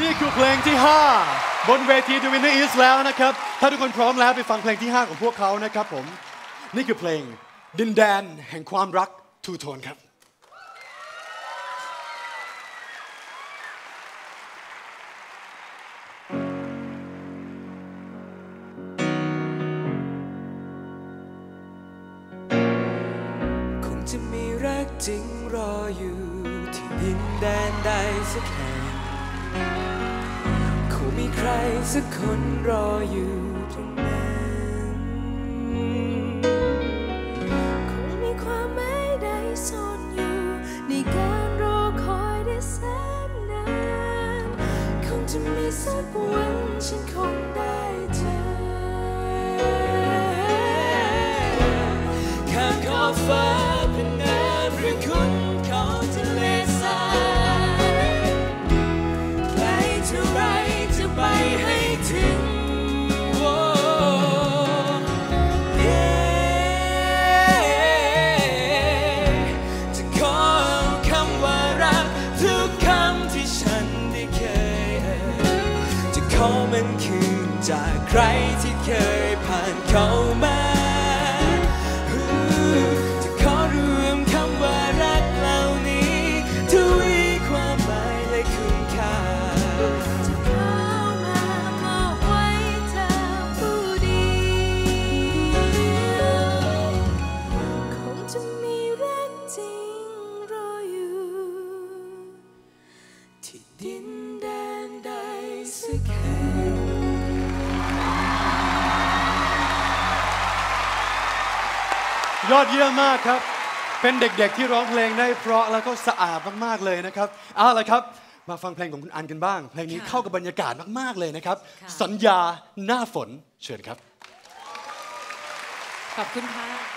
นี่คือเพลงที่ 5 บนเวที The Winner Is แล้วนะครับ ถ้าทุกคนพร้อมแล้วไปฟังเพลงที่ 5 ของพวกเขานะครับผม นี่คือเพลงดินแดนแห่งความรักทูโทนครับคงจะมีรักจริงรออยู่ที่ดินแดนใดสักแห่ง คงมีใครสักคนรออยู่ตรงนั้นคงมีความหมายใดซ่อนอยู่ในการรอคอยได้แสนนานคงจะมีสักวันฉันคงได้เจอข้ามขอบฟ้า จากใครที่เคยผ่านเข้ามาจะขอรวมคำว่ารักเหล่านี้ทวีความหมายและคุณค่าจะเข้ามามอบไว้เธอผู้เดียวคงจะมีรักจริงรออยู่ ที่ดินแดนใดสักแห่ง ยอดเยี่ยมมากครับ เป็นเด็กๆที่ร้องเพลงได้เพราะแล้วก็สะอาดมากๆเลยนะครับ เอาละครับ มาฟังเพลงของคุณอันกันบ้าง เพลงนี้ค่ะเข้ากับบรรยากาศมากๆเลยนะครับค่ะสัญญาหน้าฝนเชิญครับ ขอบคุณค่ะ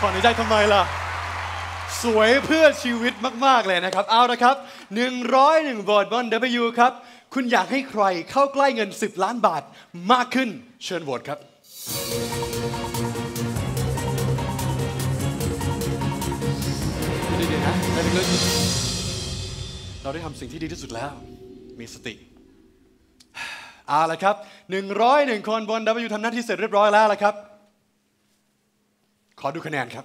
ขอในใจทำไมล่ะ สวยเพื่อชีวิตมาก ๆ เลยนะครับ เอาละครับ 101โหวตบน W ครับ คุณอยากให้ใครเข้าใกล้เงิน 10 ล้านบาทมากขึ้น เชิญโหวตครับ ดีๆนะใจลึกๆเราได้ทำสิ่งที่ดีที่สุดแล้ว มีสติเอาละครับ 101 คนบน W ทำหน้าที่เสร็จเรียบร้อยแล้วละครับ ขอดูคะแนนครับ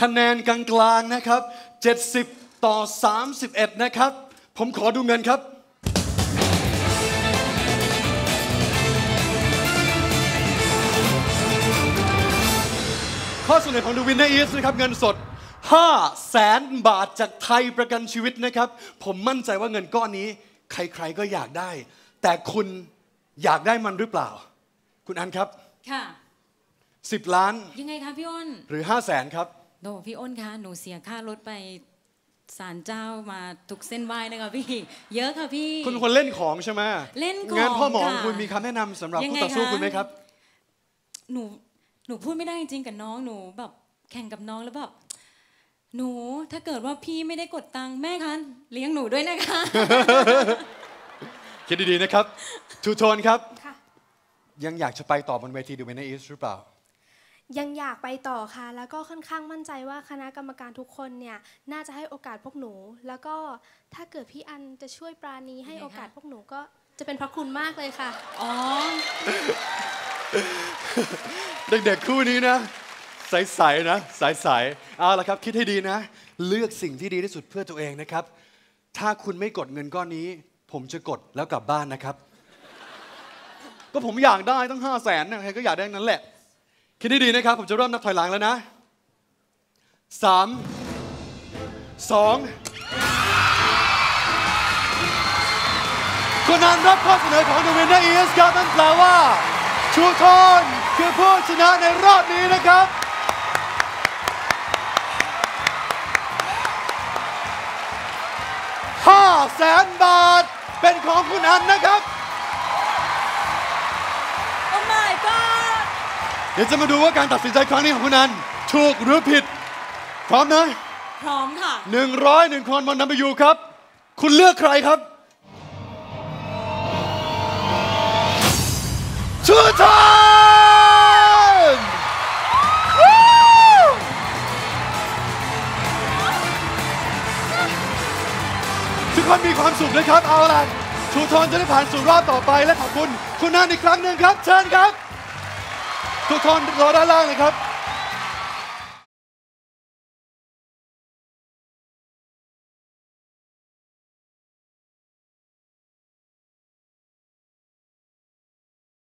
คะแนนกลางๆนะครับ 70 ต่อ 31 นะครับ ผมขอดูเงินครับข้อเสนอของดูวินเนอร์อีสนะครับเงินสด5แสนบาทจากไทยประกันชีวิตนะครับ ผมมั่นใจว่าเงินก้อนนี้ ใครๆก็อยากได้ แต่คุณอยากได้มันหรือเปล่า คุณอันครับ ค่ะ 10 ล้าน ยังไงคะพี่อ้น หรือ5แสนครับ โดพี่อ้นคะ หนูเสียค่ารถไปสารเจ้ามาทุกเส้นไหว้นะคะพี่ เยอะค่ะพี่ คุณเป็นคนเล่นของใช่ไหมเล่นของงั้นพ่อหมอของค่ะคุณมีคำแนะนำสำหรับยังผู้ไงต่อสู้คะ คุณไหมครับ หนู หนูพูดไม่ได้จริงๆกับน้อง หนูแบบแข่งกับน้องแล้วแบบ หนูถ้าเกิดว่าพี่ไม่ได้กดตังค์แม่คะเลี้ยงหนูด้วยนะคะ คิดดีๆนะครับทูโทนครับ ค่ะ ยังอยากจะไปต่อบนเวทีดูเมนอีสหรือเปล่า ยังอยากไปต่อค่ะ แล้วก็ค่อนข้างมั่นใจว่าคณะกรรมการทุกคนเนี่ย น่าจะให้โอกาสพวกหนู แล้วก็ถ้าเกิดพี่อันจะช่วยปราณีให้ยังไงคะโอกาสพวกหนูก็จะเป็นพระคุณมากเลยค่ะ อ๋อ เด็กๆคู่นี้นะ ใสๆนะ ใสๆเอาละครับ คิดให้ดีนะ เลือกสิ่งที่ดีที่สุดเพื่อตัวเองนะครับ ถ้าคุณไม่กดเงินก้อนนี้ ผมจะกดแล้วกลับบ้านนะครับ ก็ผมอยากได้ตั้งห้าแสนนะใครก็อยากได้นั้นแหละ คิดดีๆนะครับ ผมจะเริ่มนับถอยหลังแล้วนะสามสองคนนั้นรับข้อเสนอของ The Winner is ครับนั่นแปลว่า ชูทอนคือผู้ชนะในรอบนี้นะครับห้าแสนบาท เป็นของคุณอันนะครับโอ้ my god เดี๋ยวจะมาดูว่าการตัดสินใจครั้งนี้ของคุณอัน ถูกหรือผิด พร้อมนะพร้อมค่ะ หนึ่งร้อยหนึ่งคนบนนัมเบยูครับ คุณเลือกใครครับชูทอ มีความสุขนะครับ เอาล่ะชูทอนจะได้ผ่านสู่รอบต่อไปและขอบคุณ คุณนันอีกครั้งหนึ่งครับ เชิญครับทุกคนรอด้านล่างเลยครับ